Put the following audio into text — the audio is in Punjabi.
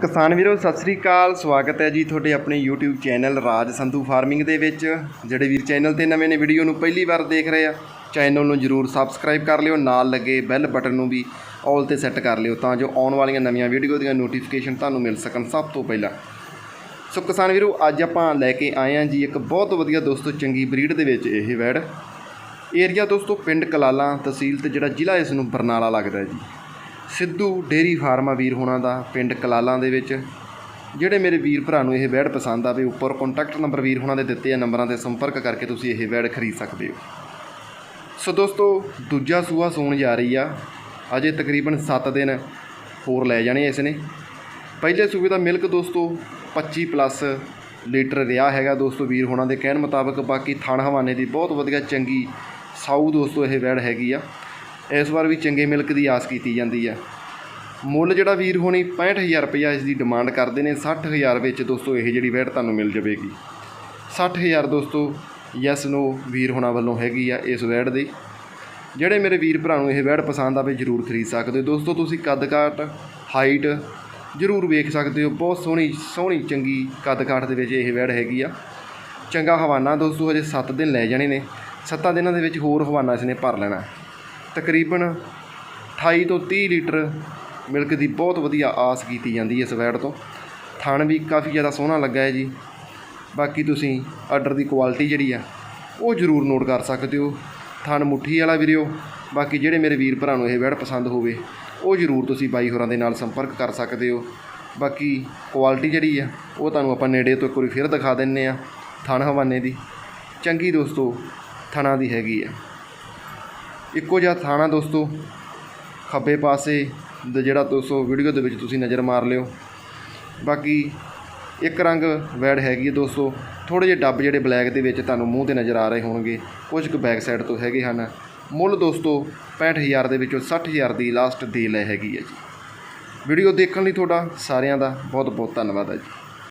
ਕਿਸਾਨ ਵੀਰੋ, ਸਤਿ ਸ੍ਰੀ ਅਕਾਲ। ਸਵਾਗਤ ਹੈ ਜੀ ਤੁਹਾਡੇ ਆਪਣੇ YouTube channel Raj Sandhu farming ਦੇ ਵਿੱਚ। ਜਿਹੜੇ ਵੀਰ ਚੈਨਲ ਤੇ ਨਵੇਂ ਨੇ, ਵੀਡੀਓ ਨੂੰ ਪਹਿਲੀ ਵਾਰ ਦੇਖ ਰਹੇ ਆ, ਚੈਨਲ ਨੂੰ ਜਰੂਰ ਸਬਸਕ੍ਰਾਈਬ ਕਰ ਲਿਓ, ਨਾਲ ਲੱਗੇ ਬੈਲ ਬਟਨ ਨੂੰ ਵੀ ਆਲ ਤੇ ਸੈੱਟ ਕਰ ਲਿਓ, ਤਾਂ ਜੋ ਆਉਣ ਵਾਲੀਆਂ ਨਵੀਆਂ ਵੀਡੀਓ ਦੀਆਂ ਨੋਟੀਫਿਕੇਸ਼ਨ ਤੁਹਾਨੂੰ ਮਿਲ ਸਕਣ ਸਭ ਤੋਂ ਪਹਿਲਾਂ। ਸੋ ਕਿਸਾਨ ਵੀਰੋ, ਅੱਜ ਆਪਾਂ ਲੈ ਕੇ ਆਏ ਹਾਂ ਜੀ ਇੱਕ ਬਹੁਤ ਵਧੀਆ ਦੋਸਤੋ, ਚੰਗੀ ਬਰੀਡ ਦੇ ਵਿੱਚ ਇਹ ਵੈੜ। ਏਰੀਆ ਦੋਸਤੋ, ਪਿੰਡ ਕਲਾਲਾ ਤਹਿਸੀਲ ਤੇ ਜਿਹੜਾ ਜ਼ਿਲ੍ਹਾ ਇਸ ਨੂੰ ਬਰਨਾਲਾ ਲੱਗਦਾ ਜੀ। ਸਿੱਧੂ ਡੇਰੀ ਫਾਰਮਾ ਵੀਰ ਹੋਣਾ ਦਾ, ਪਿੰਡ ਕਲਾਲਾਂ ਦੇ ਵਿੱਚ। ਜਿਹੜੇ ਮੇਰੇ ਵੀਰ ਭਰਾ ਨੂੰ ਇਹ ਵੈੜ ਪਸੰਦ ਆਵੇ, ਉੱਪਰ ਕੰਟੈਕਟ ਨੰਬਰ ਵੀਰ ਹੋਣਾ ਦੇ ਦਿੱਤੇ ਆ, ਨੰਬਰਾਂ ਤੇ ਸੰਪਰਕ ਕਰਕੇ ਤੁਸੀਂ ਇਹ ਵੈੜ ਖਰੀਦ ਸਕਦੇ ਹੋ। ਸੋ ਦੋਸਤੋ, ਦੂਜਾ ਸੂਆ ਸੂਣ ਜਾ ਰਹੀ ਆ। ਅਜੇ ਤਕਰੀਬਨ 7 ਦਿਨ ਹੋਰ ਲੈ ਜਾਣੇ ਇਸ ਨੇ ਪਹਿਲੇ ਸੂਬੇ ਦਾ ਮਿਲਕ ਦੋਸਤੋ 25 ਪਲੱਸ ਲੀਟਰ ਰਿਹਾ ਹੈਗਾ ਦੋਸਤੋ ਵੀਰ ਹੋਣਾ ਦੇ। ਕਹਿਣ ਮੁਤਾਬਕ ਬਾਕੀ ਥਾਣ ਹਵਾਨੇ ਦੀ ਬਹੁਤ ਵਧੀਆ ਚੰਗੀ ਸਾਊ ਦੋਸਤੋ ਇਹ ਵੈੜ ਹੈਗੀ ਆ। ਇਸ ਵਾਰ ਵੀ ਚੰਗੇ ਮਿਲਕ ਦੀ ਆਸ ਕੀਤੀ ਜਾਂਦੀ ਆ ਮੁੱਲ ਜਿਹੜਾ ਵੀਰ ਹੋਣੀ 65000 ਰੁਪਇਆ ਇਸ ਦੀ ਡਿਮਾਂਡ ਕਰਦੇ ਨੇ 60000 ਵਿੱਚ ਦੋਸਤੋ ਇਹ ਜਿਹੜੀ ਵੈੜ ਤੁਹਾਨੂੰ ਮਿਲ ਜਾਵੇਗੀ। 60000 ਦੋਸਤੋ ਯੈਸ ਨੋ ਵੀਰ ਹੋਣਾ ਵੱਲੋਂ ਹੈਗੀ ਆ ਇਸ ਵੈੜ ਦੀ। ਜਿਹੜੇ ਮੇਰੇ ਵੀਰ ਭਰਾ ਨੂੰ ਇਹ ਵੈੜ ਪਸੰਦ ਆਵੇ ਜਰੂਰ ਖਰੀਦ ਸਕਦੇ ਹੋ। ਦੋਸਤੋ, ਤੁਸੀਂ ਕੱਦ ਕਾਠ ਹਾਈਟ ਜਰੂਰ ਵੇਖ ਸਕਦੇ ਹੋ। ਬਹੁਤ ਸੋਹਣੀ ਸੋਹਣੀ, ਚੰਗੀ ਕੱਦ ਕਾਠ ਦੇ ਵਿੱਚ ਇਹ ਵੈੜ ਹੈਗੀ ਆ। ਚੰਗਾ ਹਵਾਨਾ ਦੋਸਤੋ, ਹਜੇ 7 ਦਿਨ ਲੈ ਜਾਣੇ ਨੇ। 7 ਦਿਨਾਂ ਦੇ ਵਿੱਚ ਹੋਰ ਹਵਾਨਾ ਇਸਨੇ ਭਰ ਲੈਣਾ। ਤਕਰੀਬਨ 28 ਤੋਂ 30 ਲੀਟਰ ਮਿਲਕ ਦੀ ਬਹੁਤ ਵਧੀਆ ਆਸ ਕੀਤੀ ਜਾਂਦੀ ਹੈ ਇਸ ਵੈੜ ਤੋਂ। ਥਣ ਵੀ ਕਾਫੀ ਜ਼ਿਆਦਾ ਸੋਹਣਾ ਲੱਗਾ ਹੈ ਜੀ। ਬਾਕੀ ਤੁਸੀਂ ਆਰਡਰ ਦੀ ਕੁਆਲਿਟੀ ਜਿਹੜੀ ਆ, ਉਹ ਜ਼ਰੂਰ ਨੋਟ ਕਰ ਸਕਦੇ ਹੋ। ਥਣ ਮੁੱਠੀ ਵਾਲਾ ਵੀਰਿਓ, ਬਾਕੀ ਜਿਹੜੇ ਮੇਰੇ ਵੀਰ ਭਰਾ ਨੂੰ ਇਹ ਵੈੜ ਪਸੰਦ ਹੋਵੇ, ਉਹ ਜ਼ਰੂਰ ਤੁਸੀਂ ਬਾਈ ਹੋਰਾਂ ਦੇ ਨਾਲ ਸੰਪਰਕ ਕਰ ਸਕਦੇ ਹੋ। ਬਾਕੀ ਕੁਆਲਿਟੀ ਜਿਹੜੀ ਆ, ਉਹ ਤੁਹਾਨੂੰ ਆਪਾਂ ਨੇੜੇ ਤੋਂ ਇੱਕ ਵਾਰੀ ਫਿਰ ਦਿਖਾ ਦਿੰਨੇ ਆ ਥਣ ਹਵਾਨੇ ਦੀ। ਚੰਗੀ ਦੋਸਤੋ, ਥਣਾ ਦੀ ਹੈਗੀ ਆ। ਇੱਕੋ ਜਿਹਾ ਥਾਣਾ ਦੋਸਤੋ, ਖੱਬੇ ਪਾਸੇ ਦਾ ਜਿਹੜਾ ਦੋਸਤੋ ਵੀਡੀਓ ਦੇ ਵਿੱਚ ਤੁਸੀਂ ਨਜ਼ਰ ਮਾਰ ਲਿਓ। ਬਾਕੀ ਇੱਕ ਰੰਗ ਵੈੜ ਹੈਗੀ ਹੈ ਦੋਸਤੋ ਥੋੜੇ ਜਿਹੇ ਡੱਬ ਜਿਹੜੇ ਬਲੈਕ ਦੇ ਵਿੱਚ ਤੁਹਾਨੂੰ ਮੂੰਹ ਤੇ ਨਜ਼ਰ ਆ ਰਹੇ ਹੋਣਗੇ, ਕੁਝ ਕੁ ਬੈਕ ਸਾਈਡ ਤੋਂ ਹੈਗੇ ਹਨ। ਮੁੱਲ ਦੋਸਤੋ 65000 ਦੇ ਵਿੱਚੋਂ 60000 ਦੀ ਲਾਸਟ ਦੇ ਲੈ ਹੈਗੀ ਹੈ ਜੀ। ਵੀਡੀਓ ਦੇਖਣ ਲਈ ਤੁਹਾਡਾ ਸਾਰਿਆਂ ਦਾ ਬਹੁਤ ਬਹੁਤ ਧੰਨਵਾਦ ਹੈ ਜੀ।